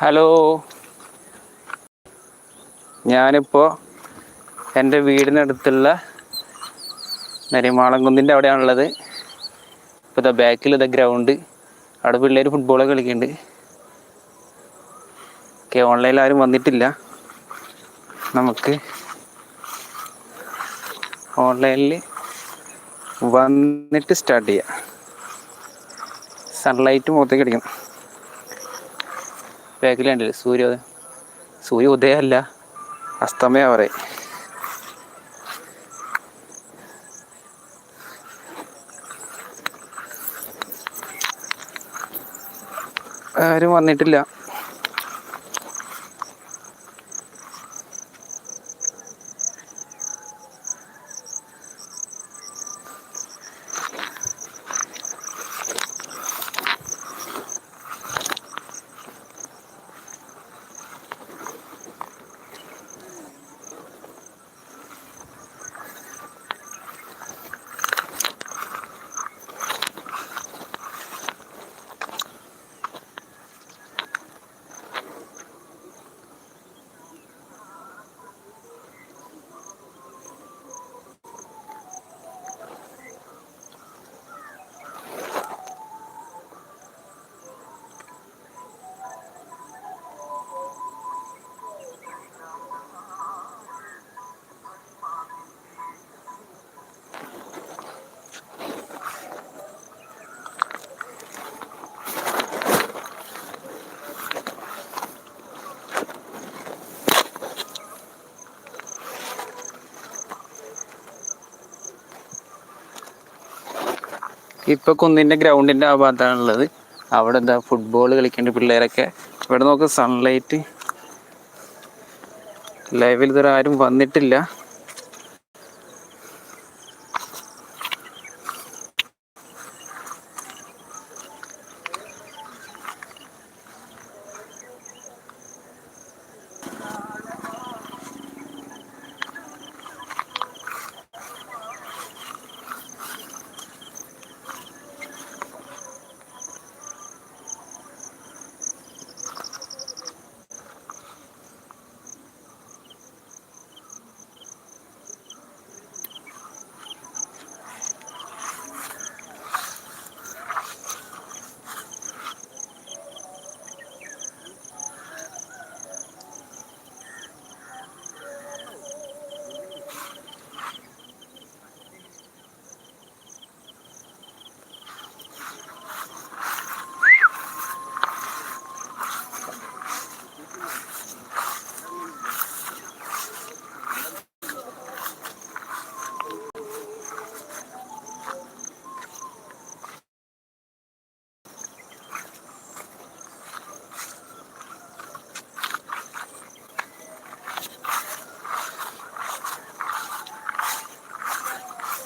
Hello. ഞാനിപ്പോൾ എന്റെ വീടിനടുത്തുള്ള നരിമാളംകുന്നിന്റെ അവിടെയാണുള്ളത്. ഇപ്പോൾ ഇതാ ബാക്കിൽ ഇതാ ഗ്രൗണ്ട്. അവിടെ പിള്ളേർ ഫുട്ബോളൊക്കെ കളിക്കുന്നുണ്ട്. ഓക്കെ ഓൺലൈനിൽ ആരും വന്നിട്ടില്ല. നമുക്ക് ഓൺലൈനിൽ വന്നിട്ട് സ്റ്റാർട്ട് ചെയ്യാം. സൺലൈറ്റ് മുഖത്തേക്ക് അടിക്കണം. ബാക്കിൽ കണ്ടില്ലേ? സൂര്യോദയം സൂര്യ ഉദയമല്ല അസ്തമയ പറയും. ആരും വന്നിട്ടില്ല. ഇപ്പൊ കുന്നിന്റെ ഗ്രൗണ്ടിന്റെ ആ ഭാഗത്താണുള്ളത് അവിടെ എന്താ ഫുട്ബോൾ കളിക്കേണ്ട പിള്ളേരൊക്കെ ഇവിടെ നോക്ക് സൺലൈറ്റ് ലൈവിൽ ഇതുവരെ ആരും വന്നിട്ടില്ല.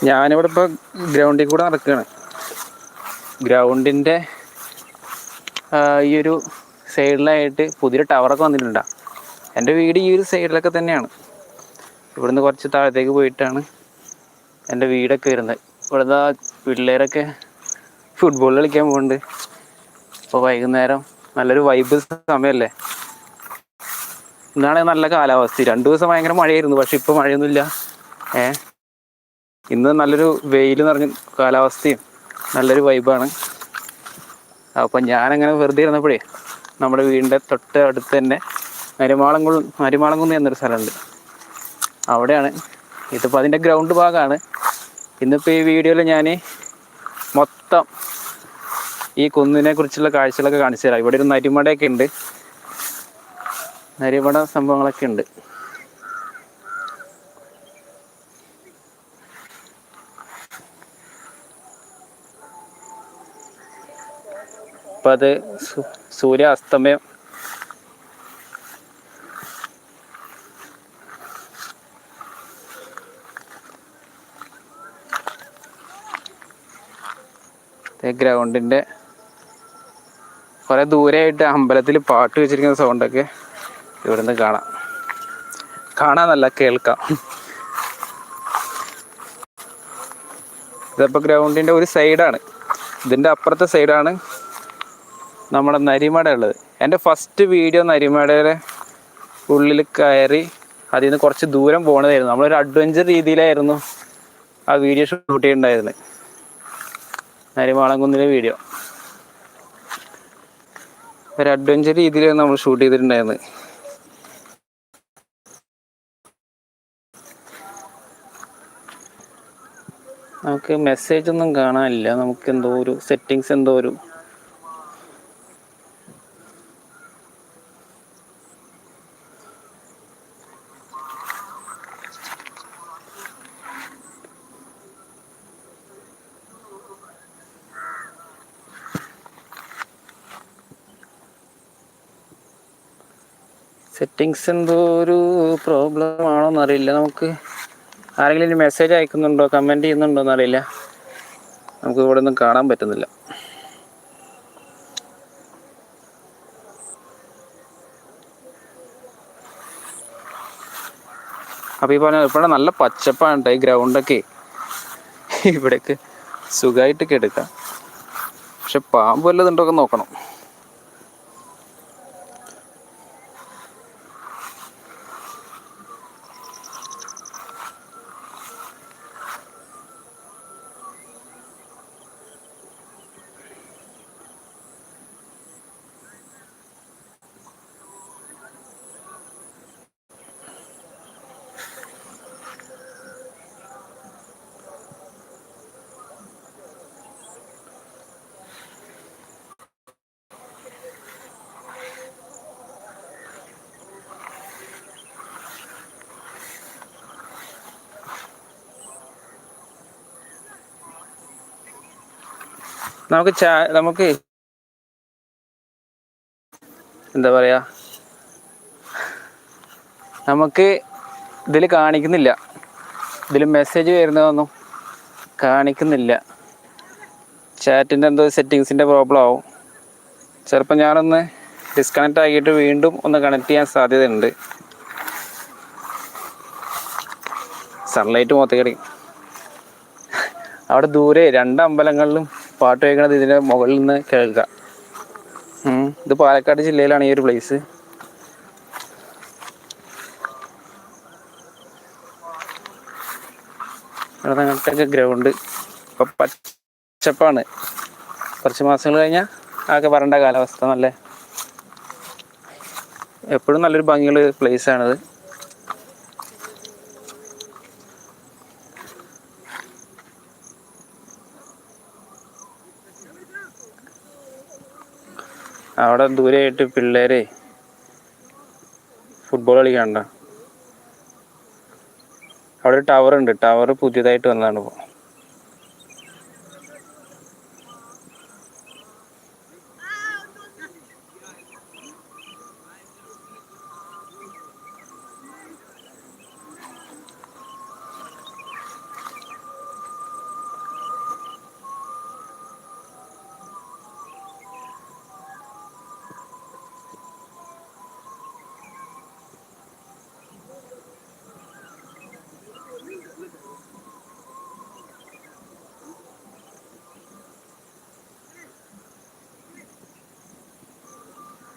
ഞാനിവിടെ ഇപ്പോൾ ഗ്രൗണ്ടിൽ കൂടെ നടക്കുകയാണ് ഗ്രൗണ്ടിന്റെ ഈ ഒരു സൈഡിലായിട്ട് പുതിയൊരു ടവറൊക്കെ വന്നിട്ടുണ്ട്. എന്റെ വീട് ഈ ഒരു സൈഡിലൊക്കെ തന്നെയാണ്. ഇവിടുന്ന് കുറച്ച് താഴത്തേക്ക് പോയിട്ടാണ് എന്റെ വീടൊക്കെ വരുന്നത്. ഇവിടുത്തെ പിള്ളേരൊക്കെ ഫുട്ബോൾ കളിക്കാൻ പോകുന്നുണ്ട് ഇപ്പോൾ വൈകുന്നേരം നല്ലൊരു വൈബ് സമയമല്ലേ? ഇന്നാണെങ്കിൽ നല്ല കാലാവസ്ഥ. രണ്ടു ദിവസം ഭയങ്കര മഴയായിരുന്നു പക്ഷെ ഇപ്പോൾ മഴയൊന്നുമില്ല. ഏ? ഇന്ന് നല്ലൊരു വെയിൽ നിറഞ്ഞ കാലാവസ്ഥയും നല്ലൊരു വൈബാണ് അപ്പം ഞാനങ്ങനെ വെറുതെ ഇരുന്നപ്പോഴേ നമ്മുടെ വീടിന്റെ തൊട്ട് അടുത്ത് തന്നെ മരുമാളംകുന്ന് മരുമാളംകുന്ന് എന്നൊരു സ്ഥലമുണ്ട്. അവിടെയാണ്. ഇതിപ്പോൾ അതിന്റെ ഗ്രൗണ്ട് ഭാഗമാണ് ഇന്നിപ്പോൾ ഈ വീഡിയോയിൽ ഞാൻ മൊത്തം ഈ കുന്നിനെ കുറിച്ചുള്ള കാഴ്ചകളൊക്കെ കാണിച്ചു തരാം. ഇവിടെ ഒരു നരിമടയൊക്കെ ഉണ്ട്. നരിമട സംഭവങ്ങളൊക്കെ ഉണ്ട്. ഇപ്പം അത് സൂര്യ അസ്തമയം ഗ്രൗണ്ടിന്റെ കുറേ ദൂരെയായിട്ട് അമ്പലത്തിൽ പാട്ട് വെച്ചിരിക്കുന്ന സൗണ്ടൊക്കെ ഇവിടുന്ന് കാണാം. കാണാന്നല്ല കേൾക്കാം. ഇതിപ്പോൾ ഗ്രൗണ്ടിന്റെ ഒരു സൈഡാണ് ഇതിന്റെ അപ്പുറത്തെ സൈഡാണ് നമ്മുടെ നരിമട ഉള്ളത് എന്റെ ഫസ്റ്റ് വീഡിയോ നരിമടയുടെ ഉള്ളിൽ കയറി അതിൽ നിന്ന് കുറച്ച് ദൂരം പോണതായിരുന്നു. നമ്മളൊരു അഡ്വഞ്ചർ രീതിയിലായിരുന്നു ആ വീഡിയോ ഷൂട്ട് ചെയ്തിട്ടുണ്ടായിരുന്നത് നരിമാളംകുന്നിലെ വീഡിയോ ഒരു അഡ്വഞ്ചർ രീതിയിലാണ് നമ്മൾ ഷൂട്ട് ചെയ്തിട്ടുണ്ടായിരുന്നത് നമുക്ക് മെസ്സേജ് ഒന്നും കാണാനില്ല. നമുക്ക് എന്തോ ഒരു സെറ്റിങ്സ് എന്തോ ഒരു സെറ്റിങ്സ് എന്തോ ഒരു പ്രോബ്ലം ആണോ എന്നറിയില്ല നമുക്ക് ആരെങ്കിലും മെസ്സേജ് അയക്കുന്നുണ്ടോ? കമന്റ് ചെയ്യുന്നുണ്ടോ എന്നറിയില്ല നമുക്ക് ഇവിടെ ഒന്നും കാണാൻ പറ്റുന്നില്ല. അപ്പോൾ ഈ പറഞ്ഞ ഇവിടെ നല്ല പച്ചപ്പാണ് കേട്ടോ ഈ ഗ്രൗണ്ടൊക്കെ ഇവിടേക്ക് സുഖമായിട്ടൊക്കെ എടുക്കാം പക്ഷെ പാമ്പ് വല്ലതുണ്ടോ നോക്കണം. നമുക്ക് നമുക്ക് എന്താ പറയാ? നമുക്ക് ഇതിൽ കാണിക്കുന്നില്ല. ഇതിൽ മെസ്സേജ് വരുന്നതൊന്നും കാണിക്കുന്നില്ല. ചാറ്റിന്റെ എന്തോ സെറ്റിങ്സിന്റെ പ്രോബ്ലം ആവും. ചിലപ്പോൾ ഞാനൊന്ന് ഡിസ്കണക്റ്റ് ആക്കിയിട്ട് വീണ്ടും ഒന്ന് കണക്ട് ചെയ്യാൻ സാധ്യതയുണ്ട്. സൺലൈറ്റ് മൊത്തം കിടക്കും അവിടെ ദൂരെ രണ്ട് അമ്പലങ്ങളിലും പാട്ട് കേൾക്കണത് ഇതിന്റെ മുകളിൽ നിന്ന് കേൾക്കാം ഇത് പാലക്കാട് ജില്ലയിലാണ് ഈ ഒരു പ്ലേസ് ഇവിടെ ഗ്രൗണ്ട് പച്ചപ്പാണ്. കുറച്ച് മാസങ്ങൾ കഴിഞ്ഞാൽ ആകെ വരണ്ട കാലാവസ്ഥ നല്ല എപ്പോഴും നല്ലൊരു ഭംഗിയുള്ള പ്ലേസ് അവിടെ ദൂരെയായിട്ട് പിള്ളേരെ ഫുട്ബോൾ കളിക്കാണ്ട അവിടെ ടവർ ഉണ്ട്. ടവർ പുതിയതായിട്ട് വന്നതാണ് ഇപ്പോൾ